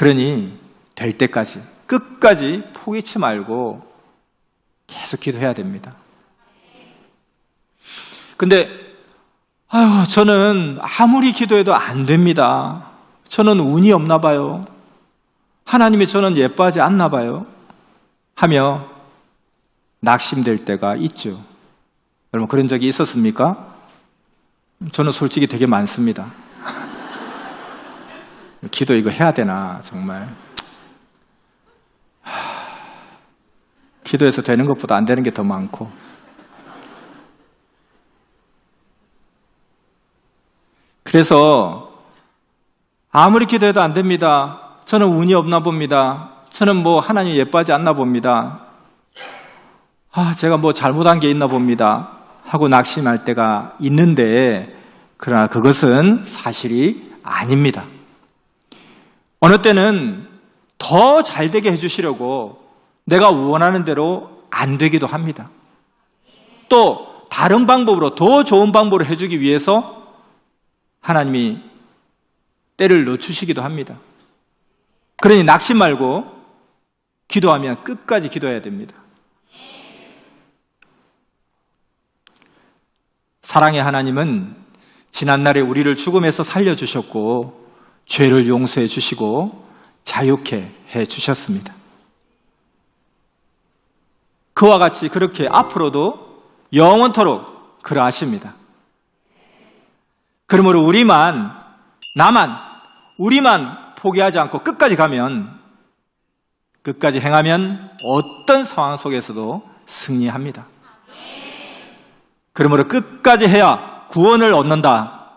그러니 될 때까지 끝까지 포기치 말고 계속 기도해야 됩니다. 근데 아유, 저는 아무리 기도해도 안 됩니다. 저는 운이 없나 봐요. 하나님이 저는 예뻐하지 않나 봐요. 하며 낙심될 때가 있죠. 여러분 그런 적이 있었습니까? 저는 솔직히 되게 많습니다. 기도 이거 해야 되나 정말. 하, 기도해서 되는 것보다 안 되는 게 더 많고. 그래서 아무리 기도해도 안 됩니다. 저는 운이 없나 봅니다. 저는 뭐 하나님 예뻐하지 않나 봅니다. 아, 제가 뭐 잘못한 게 있나 봅니다. 하고 낙심할 때가 있는데, 그러나 그것은 사실이 아닙니다. 어느 때는 더 잘 되게 해주시려고 내가 원하는 대로 안 되기도 합니다. 또 다른 방법으로 더 좋은 방법으로 해주기 위해서 하나님이 때를 늦추시기도 합니다. 그러니 낙심 말고 기도하면 끝까지 기도해야 됩니다. 사랑의 하나님은 지난날에 우리를 죽음에서 살려주셨고 죄를 용서해 주시고 자유케 해 주셨습니다. 그와 같이 그렇게 앞으로도 영원토록 그러하십니다. 그러므로 우리만, 나만, 우리만 포기하지 않고 끝까지 가면, 끝까지 행하면 어떤 상황 속에서도 승리합니다. 그러므로 끝까지 해야 구원을 얻는다.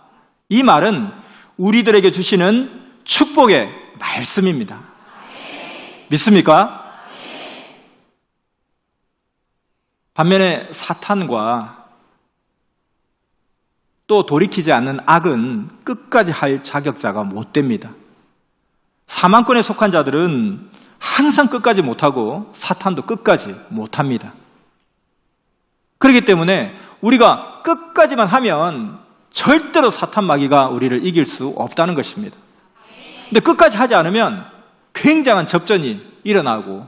이 말은 우리들에게 주시는 축복의 말씀입니다. 믿습니까? 반면에 사탄과 또 돌이키지 않는 악은 끝까지 할 자격자가 못 됩니다. 사망권에 속한 자들은 항상 끝까지 못하고 사탄도 끝까지 못합니다. 그렇기 때문에 우리가 끝까지만 하면 절대로 사탄 마귀가 우리를 이길 수 없다는 것입니다. 근데 끝까지 하지 않으면 굉장한 접전이 일어나고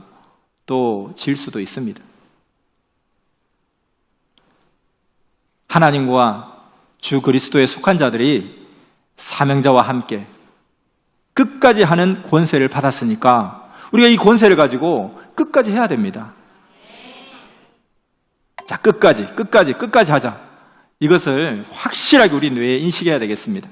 또 질 수도 있습니다. 하나님과 주 그리스도에 속한 자들이 사명자와 함께 끝까지 하는 권세를 받았으니까 우리가 이 권세를 가지고 끝까지 해야 됩니다. 자, 끝까지, 끝까지, 끝까지 하자. 이것을 확실하게 우리 뇌에 인식해야 되겠습니다.